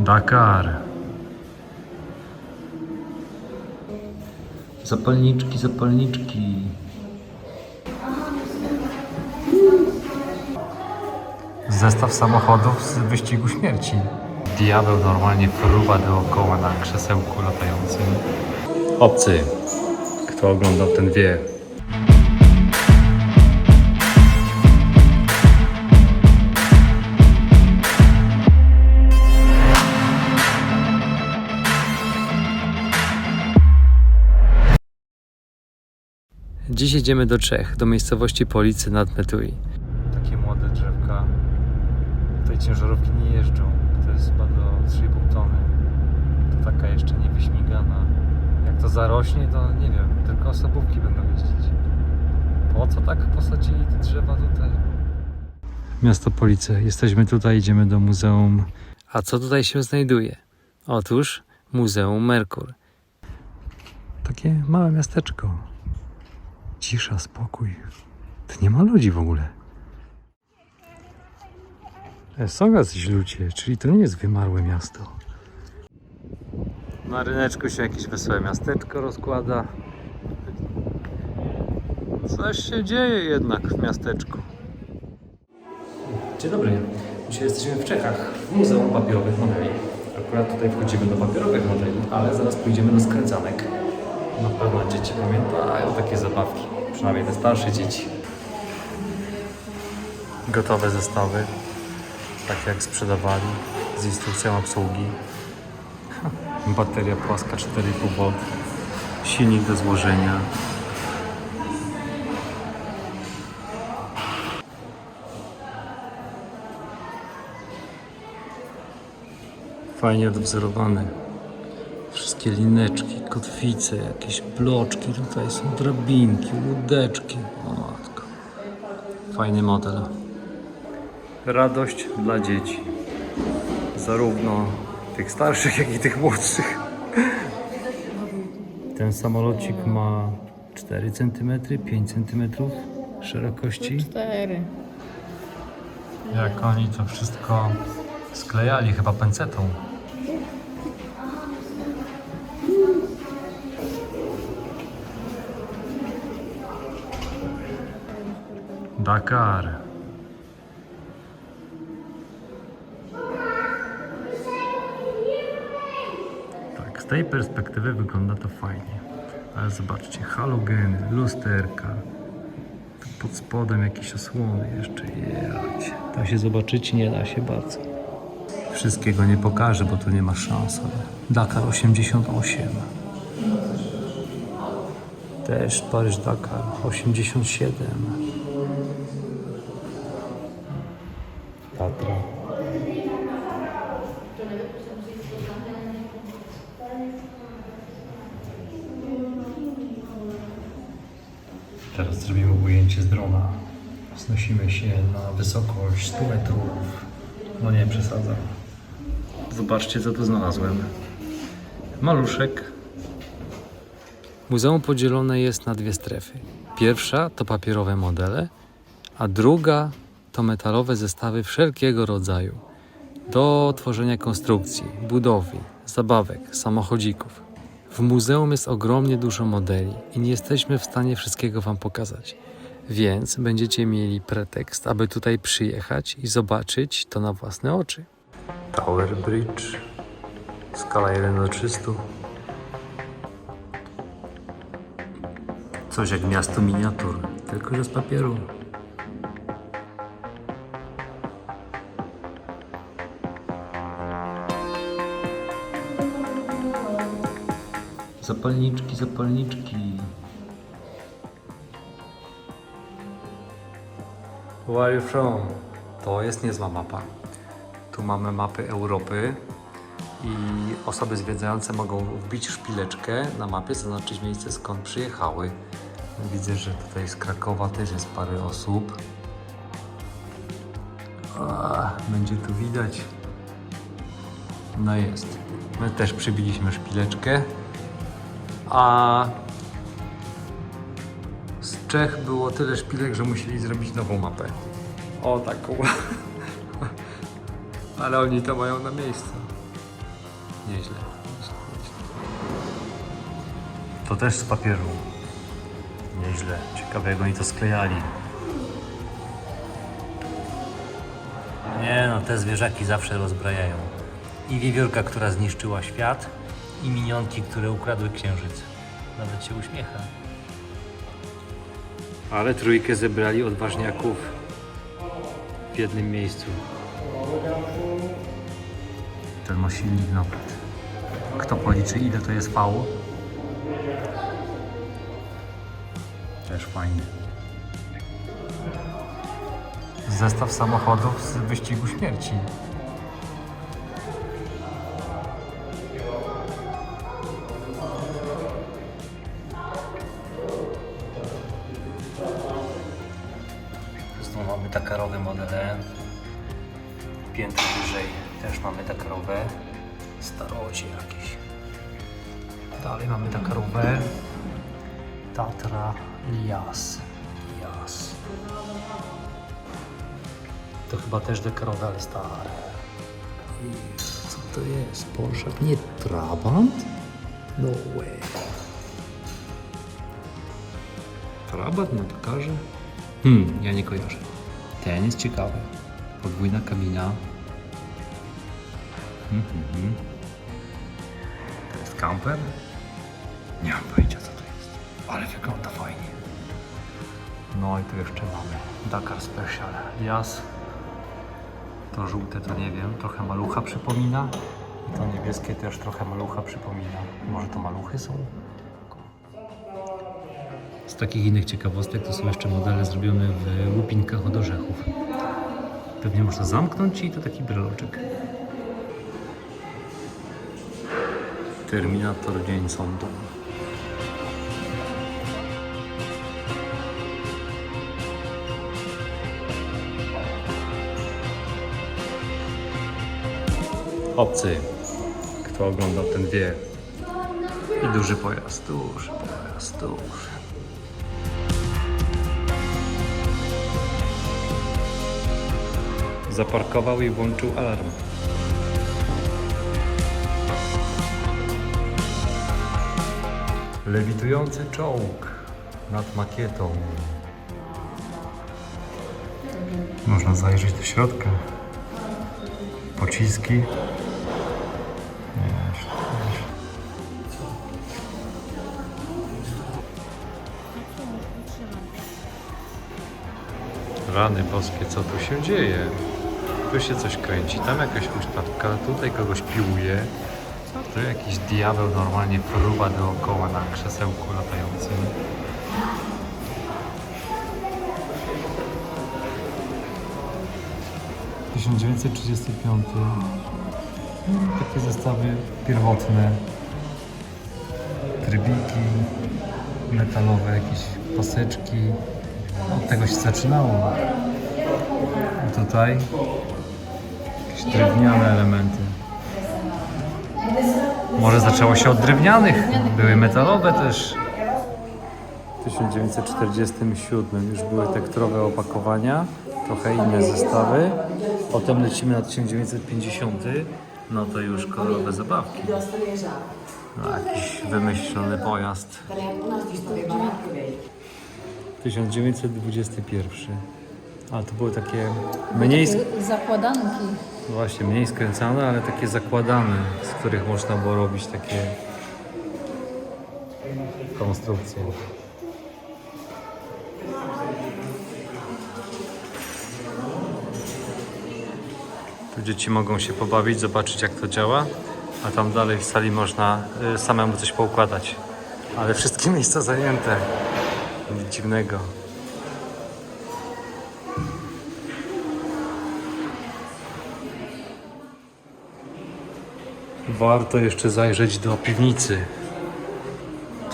Dakar. Zapalniczki, zapalniczki. Zestaw samochodów z wyścigu śmierci. Diabeł normalnie fruwa dookoła na krzesełku latającym. Obcy. Kto oglądał, ten wie. Dziś jedziemy do Czech, do miejscowości Policy nad Metui. Takie młode drzewka. Tutaj ciężarówki nie jeżdżą. To jest chyba do 3,5 tony. To taka jeszcze nie wyśmigana. Jak to zarośnie, to nie wiem, tylko osobówki będą jeździć. Po co tak posadzili te drzewa tutaj? Miasto Police. Jesteśmy tutaj, idziemy do muzeum. A co tutaj się znajduje? Otóż Muzeum Merkur. Takie małe miasteczko. Cisza, spokój. To nie ma ludzi w ogóle. E, Są jacyś ludzie, czyli to nie jest wymarłe miasto. Na ryneczku się jakieś wesołe miasteczko rozkłada. Coś się dzieje jednak w miasteczku. Dzień dobry. Dzisiaj jesteśmy w Czechach, w Muzeum Papierowych Modeli. Akurat tutaj wchodzimy do papierowych modeli, ale zaraz pójdziemy do skręcanek. Na pewno dzieci pamiętają takie zabawki, przynajmniej te starsze dzieci. Gotowe zestawy, tak jak sprzedawali, z instrukcją obsługi. Bateria płaska 4,5 V, silnik do złożenia. Fajnie odwzorowane. Wszystkie lineczki, kotwice, jakieś bloczki, tutaj są drabinki, łódeczki. O matko. Fajny model. Radość dla dzieci. Zarówno tych starszych, jak i tych młodszych. Ten samolocik ma 4 cm, 5 cm szerokości. Cztery. Jak oni to wszystko sklejali, chyba pencetą. Dakar. Tak, z tej perspektywy wygląda to fajnie. Ale zobaczcie, halogeny, lusterka, pod spodem jakieś osłony jeszcze. Jać. Da się zobaczyć? Nie da się bardzo. Wszystkiego nie pokażę, bo to nie ma szans, ale Dakar 88. Też Paryż Dakar 87. Tatra. Teraz zrobimy ujęcie z drona. Znosimy się na wysokość 100 metrów. No nie przesadzam. Zobaczcie, co tu znalazłem. Maluszek. Muzeum podzielone jest na dwie strefy. Pierwsza to papierowe modele, a druga to metalowe zestawy wszelkiego rodzaju do tworzenia konstrukcji, budowy, zabawek, samochodzików. W muzeum jest ogromnie dużo modeli i nie jesteśmy w stanie wszystkiego Wam pokazać. Więc będziecie mieli pretekst, aby tutaj przyjechać i zobaczyć to na własne oczy. Tower Bridge, skala 1 do 300. Coś jak miasto miniatur, tylko że z papieru. Zapalniczki, zapalniczki. Where are you from? To jest niezła mapa. Tu mamy mapy Europy i osoby zwiedzające mogą wbić szpileczkę na mapie, zaznaczyć miejsce skąd przyjechały. Widzę, że tutaj z Krakowa też jest parę osób. Będzie tu widać. No jest. My też przybiliśmy szpileczkę. A Czech było tyle szpilek, że musieli zrobić nową mapę. O taką. Ale oni to mają na miejscu. Nieźle. To też z papieru. Nieźle. Ciekawe jak oni to sklejali. Nie no, te zwierzaki zawsze rozbrajają. I wiewiórka, która zniszczyła świat, i minionki, które ukradły księżyc. Nawet się uśmiecha. Ale trójkę zebrali odważniaków w jednym miejscu. Ten ma silnik. Kto policzy ile to jest V? Też fajnie. Zestaw samochodów z wyścigu śmierci. Znowu mamy dakarowe modele. Piętro wyżej też mamy dakarowe. Starocie jakieś. Dalej mamy dakarowę. Tatra Lias. Lias. To chyba też dekarowe, ale stare. Co to jest? Porsche? Nie Trabant? No way. Trabant na Dakarze? Hmm, ja nie kojarzę. Ten jest ciekawy. Podwójna kabina. Mhm, mhm. To jest camper? Nie mam pojęcia co to jest, ale wygląda fajnie. No i tu jeszcze mamy Dakar Special Jas. To żółte to nie wiem, trochę malucha przypomina. I to niebieskie też trochę malucha przypomina. Może to maluchy są? Takich innych ciekawostek to są jeszcze modele zrobione w łupinkach od orzechów. Pewnie można zamknąć i to taki breloczek. Terminator Dzień Sądu. Obcy. Kto oglądał ten wie. I duży pojazd, duży pojazd, duży. Zaparkował i włączył alarm. Lewitujący czołg nad makietą. Można zajrzeć do środka. Pociski. Rany boskie, co tu się dzieje? Tu się coś kręci, tam jakaś ustawka, tutaj kogoś piłuje. Tu jakiś diabeł normalnie fruwa dookoła na krzesełku latającym. W 1935 takie zestawy pierwotne trybiki metalowe, jakieś paseczki od tego się zaczynało tutaj jakieś drewniane elementy może zaczęło się od drewnianych, były metalowe też. W 1947 już były tekturowe opakowania, trochę inne zestawy. Potem lecimy na 1950, no to już kolorowe zabawki. No, jakiś wymyślony pojazd. 1921. A to były takie mniej, sk- Zakładanki. Właśnie, mniej skręcane, ale takie zakładane, z których można było robić takie konstrukcje. Tu dzieci mogą się pobawić, zobaczyć jak to działa, a tam dalej w sali można y, samemu coś poukładać. Ale wszystkie miejsca zajęte. Nic dziwnego. Warto jeszcze zajrzeć do piwnicy.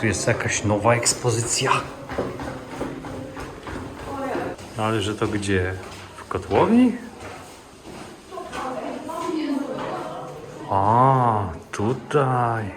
Tu jest jakaś nowa ekspozycja. Ale że to gdzie? W kotłowni? A, tutaj.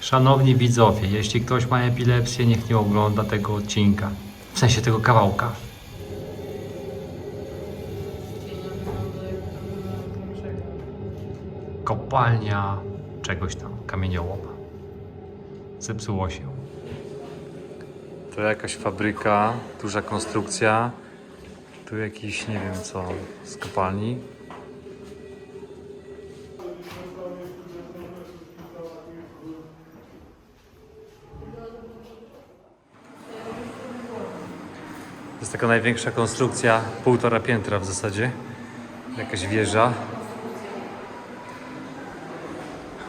Szanowni widzowie, jeśli ktoś ma epilepsję, niech nie ogląda tego odcinka. W sensie tego kawałka. Kopalnia czegoś tam, kamieniołopa. Zepsuło się. To jakaś fabryka, duża konstrukcja. Tu jakiś, nie wiem co, z kopalni. To jest taka największa konstrukcja, półtora piętra w zasadzie. Jakaś wieża.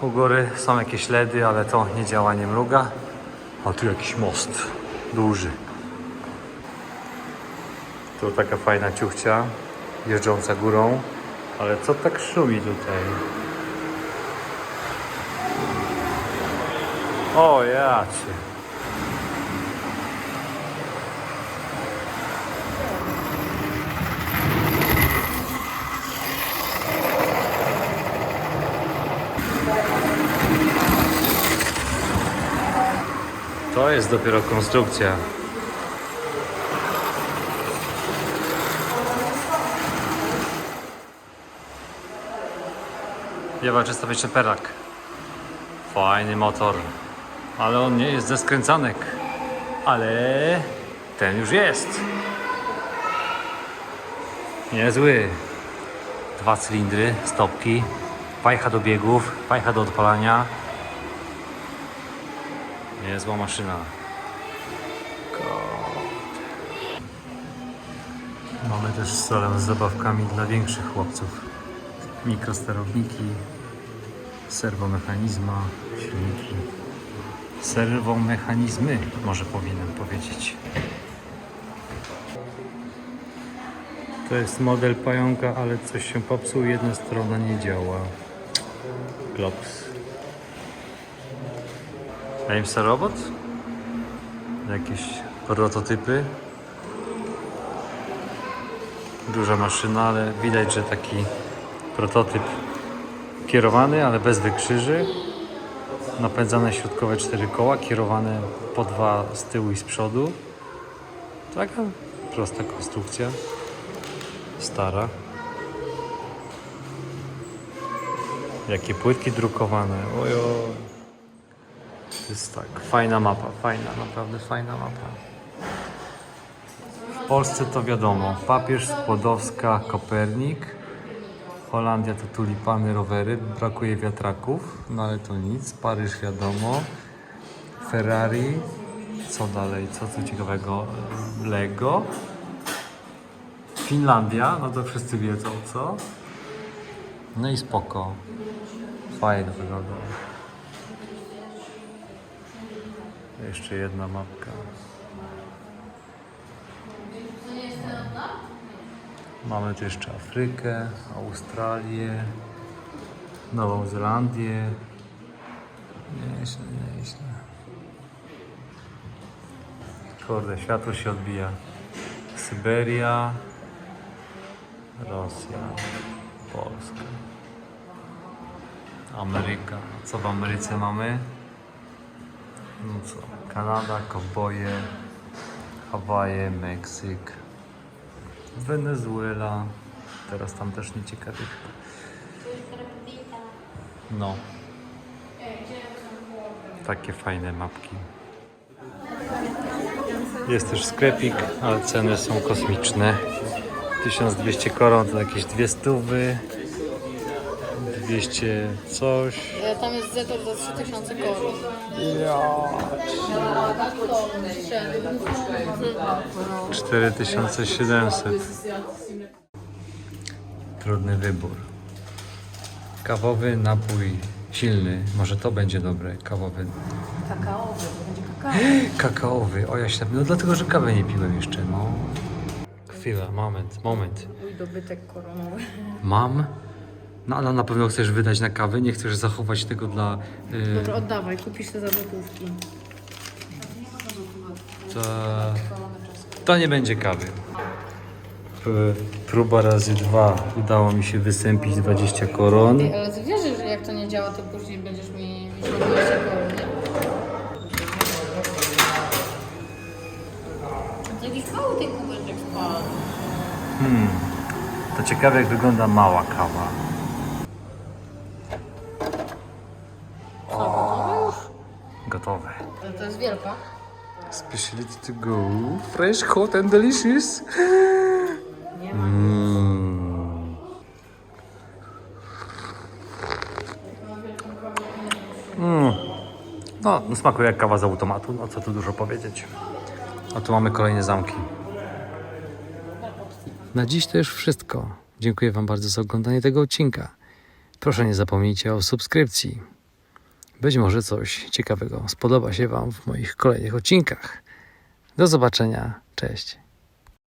U góry są jakieś LEDy, ale to nie działa, nie mruga. A tu jakiś most duży. Tu taka fajna ciuchcia jeżdżąca górą. Ale co tak szumi tutaj? O ja To jest dopiero konstrukcja. Jewa 305 Perak. Fajny motor. Ale on nie jest ze skręcanek. Ale ten już jest. Niezły. Dwa cylindry, stopki, fajcha do biegów, fajcha do odpalania. Niezła maszyna. Mamy też salę z zabawkami dla większych chłopców. Mikrosterowniki, serwomechanizma, silniki. Serwomechanizmy, może powinienem powiedzieć. To jest model pająka, ale coś się popsuł, jedna strona nie działa. Klops. Aimsa Robot? Jakieś prototypy. Duża maszyna, ale widać, że taki prototyp kierowany, ale bez wykrzyży. Napędzane środkowe cztery koła, kierowane po dwa z tyłu i z przodu. Taka prosta konstrukcja. Stara. Jakie płytki drukowane. Ojo. Jest tak, fajna mapa, fajna, naprawdę fajna mapa. W Polsce to wiadomo, papież, Skłodowska, Kopernik. Holandia to tulipany, rowery, brakuje wiatraków, no ale to nic. Paryż wiadomo. Ferrari. Co dalej? Co tu ciekawego? Lego. Finlandia, no to wszyscy wiedzą co. No i spoko. Fajna wygląda. Jeszcze jedna mapka. Mamy tu jeszcze Afrykę, Australię, Nową Zelandię. Nieźle, nieźle. Kurde, światło się odbija. Syberia, Rosja, Polska, Ameryka. Co w Ameryce mamy? No co? Kanada, Kowboje, Hawaje, Meksyk, Wenezuela. Teraz tam też nieciekawych. No. Takie fajne mapki. Jest też sklepik, ale ceny są kosmiczne. 1200 koron to jakieś dwie stówy. 200 coś. E, Tam jest Zetor za 3000 koron. Ja. 4700. Trudny wybór. Kawowy napój silny. Może to będzie dobre. Kawowy. Kakaowy, to będzie kakao. Kakaowy. O ja się. No dlatego, że kawę nie piłem jeszcze. No. Chwila, moment, moment. Mój dobytek koronowy. Mam. No ale na pewno chcesz wydać na kawę, nie chcesz zachować tego dla. Yy, Dobra, oddawaj, kupisz te za złotówki. to, to nie będzie kawy. P- Próba razy dwa. Udało mi się wysępić 20 koron. Ej, ale ty wiesz, że jak to nie działa, to później będziesz mi wisiał 20 koron, nie? To jakiś mały ten kubeczek spadł. To ciekawe jak wygląda mała kawa. Ale to jest wielka. Speciality to go. Fresh, hot and delicious. Mm. Mm. No, smakuje jak kawa z automatu, no co tu dużo powiedzieć. A tu mamy kolejne zamki. Na dziś to już wszystko. Dziękuję Wam bardzo za oglądanie tego odcinka. Proszę nie zapomnijcie o subskrypcji. Być może coś ciekawego spodoba się Wam w moich kolejnych odcinkach. Do zobaczenia. Cześć.